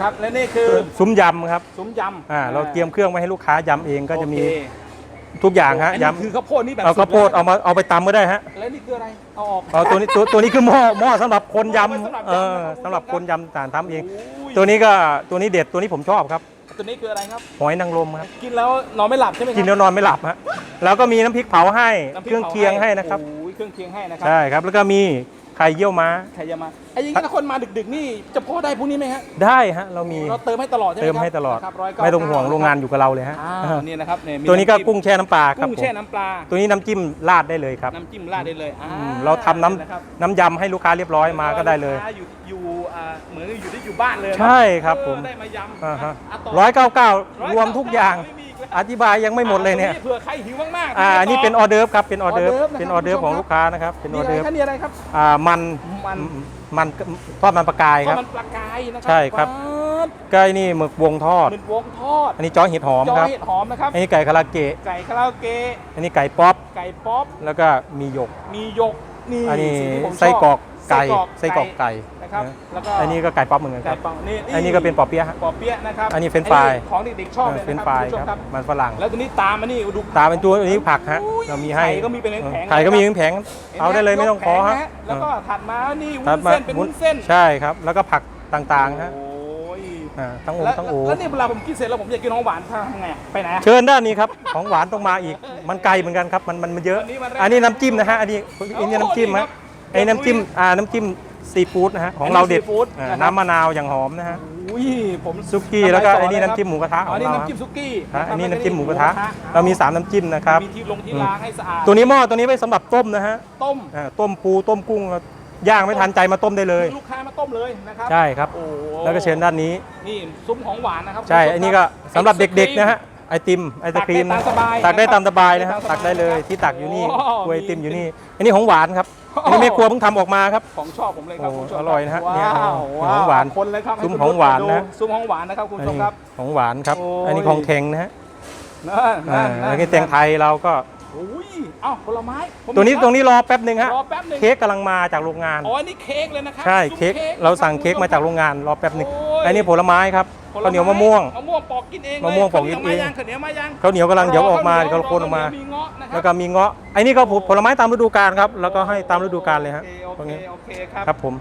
ครับและนี่คือซุ้มยำครับซุ้มยำอ่าเราเตรียมเครื่องไว้ให้ลูกค้ายำเองก็จะมีโอเคทุกอย่างฮะอันนี้ยำคือข้าวโพดนี่แบบเอาข้าวโพดสุเอามาเอาไปตำก็ได้ฮะแล้วนี่คืออะไรเอาออกเอาตัวนี้ตัวตัวนี้คือหม้อหม้อสำหรับคนยหม้อไว้สำหรับำเออยำนะครับสำหรับคนยำต่างทำเองโอ้ยตัวนี้ก็ตัวนี้เด็ดตัวนี้ผมชอบครับตัวนี้คืออะไรครับหอยนางรมครับกินแล้วนอนไม่หลับใช่ไหมครับกินแล้วนอนไม่หลับฮะแล้วก็มีน้ำพริกเผาให้น้ำพเครื่องเคียงให้นะครับโอ้ยเครื่องเคียงให้นะครัใช่ครับแล้วก็มี ไข่เยี่ยวม้าใครจะมาไอ้อยังนี้ถ้าคนมาดึกๆนี่จะพอได้พวกนี้ไหมฮะได้ฮะเรามี เราเติมให้ตลอดใช่ไหมเติคมรับให้ตลอดนะครับ199ไม่ต้องห่วงโรงงานอยู่กับเราเลยฮะ อ่านี่นะครับเนี่ยมีตัวนี้ก็ำจิ้มกุ้งแช่น้ำปลาครับกุ้งผมแช่น้ำปลา ตัวนี้น้ำจิ้มราดได้เลยครับน้ำจิ้มราดได้เลยอ่าอืมเราทำน้นะครับำน้ำยำให้ลูกค้าเรียบร้อยมาก็ได้เลยกค้าอยู่อยู่อ่าเหมือนอยู่ที่อยู่บ้านเลยนะใช่ครับเออผมได้มายำอ่าฮะอะต่ร้อยเก้าเก้ารวมทุกอย่าง ไม่มี อีกแล้วอธิบายยังไม่หมดเลยเนี่ยอ่าตรงเผื่อใครหิวมากๆอ่าอันนี้เป็นออเดิร์ฟครับเป็นออเดิร์ฟออเดิร์ฟนะครับเป็นออเดิร์ฟคุณผู้ชมของลูกค้านะครับเป็นอนี่ออะไรเดิร์ฟครับนี่อะไรครับอ่ามันมันมันทอดมันปลากายเพครัราะบมันปลากายนะครัใช่ครับปั๊บก็ไอ้นี่หมึกวงทอดมันวงทอด อันนี้จ้อเห็ดหอมจอครับเห็ดหอมนะครับอันนี้ไก่คาราเกะไก่คาราโอเกะอันนี้ไก่ป๊อปไก่ป๊อปแล้วก็มีหยก มีหยกนี่อันนี้สิ่งที่ผมชบไส้กรอก ไก่ไส้ไส้กรอกไก่นะครับนะแล้วก็อันนี้ก็ไก่ป๊อปเหมือนกันคไก่รับปังนี่อันนี้ก็เป็นปอเปี๊ยะฮะปอเปี๊ยะนะครับอันนี้เฟรนช์ฟรายของเด็กๆชอบเลยเฟรนนะช์คฟรับรายคุณผู้ชครับมมันฝรั่งแล้วตัวนี้ตามมานี่ดูตาเป็นตัวอันนี้ผักฮะอุ้ยเรามีให้ไข่ก็มีเป็นแผงๆไข่ก็มีนะเป็นแผงเอาได้เลยไม่ต้องขอฮะยกแผงนแล้วก็ถัดมานี่วุ้ตัดนมาเส้นเป็นวุ้นเส้นใช่ครับ แล้วก็ผักต่างๆฮะโอ้ยอ่าทั้งโอแล้วทั้งโอแล้วนี่เวลาผมกินเสร็จแล้วผมอยากกินของหวานทำไงอะไปไหนอะเชิญด้านนี้ครับของหวานต้องมาอีกมันไกลเหมือนกันครับมันมันมันเยอะวันนี้วันแรกอันนี้น้ำจิ้มนะฮะอันนี้อันนี้น้ำจิ้มโอ้โหฮะนี่ครับ ไอ้น้ำจิ้มอ่าน้ำจิ้มซีฟู้ดนะฮะของอันนี้เราเด็ดซีฟู้ดอ่านะครับ น้ำมะนาวอย่างหอมนะฮะอุ้ยผมซุกี้แล้วก็ไอ้นี่น้ำจิ้มหมูกระทะขอ๋อองนี่เราน้ำจิ้มซุกี้ฮะะครับอันนี้น้ำจิ้มหมูกระทะหเรามีสามน้ำจิ้มนะครับ มีที่ลงที่ล้างให้สะอาดตัวนี้หม้อตัวนี้ไว้สำหรับต้มนะฮะต้มอ่าต้มปูต้มกุ้งย่างไม่ทันใจมาต้มได้เลย ลูกค้ามาต้มเลยนะครับใช่ครับ โอ้แล้วก็เชิญด้านนี้ นี่ซุ้มของหวานนะครับใช่คุณผู้ชมอันนี้ก็สำหรับเด็กๆนะฮะ ไอติมไอศครีมตักได้ตามสบายตักได้ตามสบายนะฮะตัตักกได้ได้ตามสบายเลยที่ตักอยู่นี่โอ้กล้วยไอติมอยู่นี่ อันนี้ของหวานครับอันนี้แม่ครัวเพิ่งทำออกมาครับ ของชอบผมเลยครับโอ้คุณผู้ชมอร่อยนะฮะเนี่ยว้าวของหวานคนเลยครับซุ้มให้ขคุองณหวานนะดูซุ้มของหวานนะครับคุณอันผู้ชมนี้ครับ ของหวานครับ โอ้ย อันนี้ของเค็งนะฮะนั่นอ่านั่นแล้วก็แตงไทยเราก็ โอ้ยเอ้าผลไม้ผมตัวนี้มีตรงนี้รอแป๊บหนึ่งฮะรอแป๊บหนึงเค้กกำลังมาจากโรงงาน อ๋ออันนี้เค้กเลยนะครัใช่ซุ้มเค้กนะเราสั่งบเค้กมาจากโรงงานรอแป๊บหนึ่งโอ้ยอันนี้ผลไม้ครับผลข้าวเหนียวมะม่วง มะม่วงปอกกินเองเลยมะม่วงปอกกินเองข้าวเหนียวมายังข้าวเหนียวมายังข้าวเหนียวกำลังเดี๋ยวออกมารเดี๋ยวเราโคนออกมาข้วเหนียวมีเงาะนะครับแล้วก็มีเงาะไอ้นี่ก็ผลไม้ตามฤดูกาลครับ แล้วก็ให้ตามฤดูกาลเลยฮะโอตรงเคนี้โอเคโอเคครับครับผม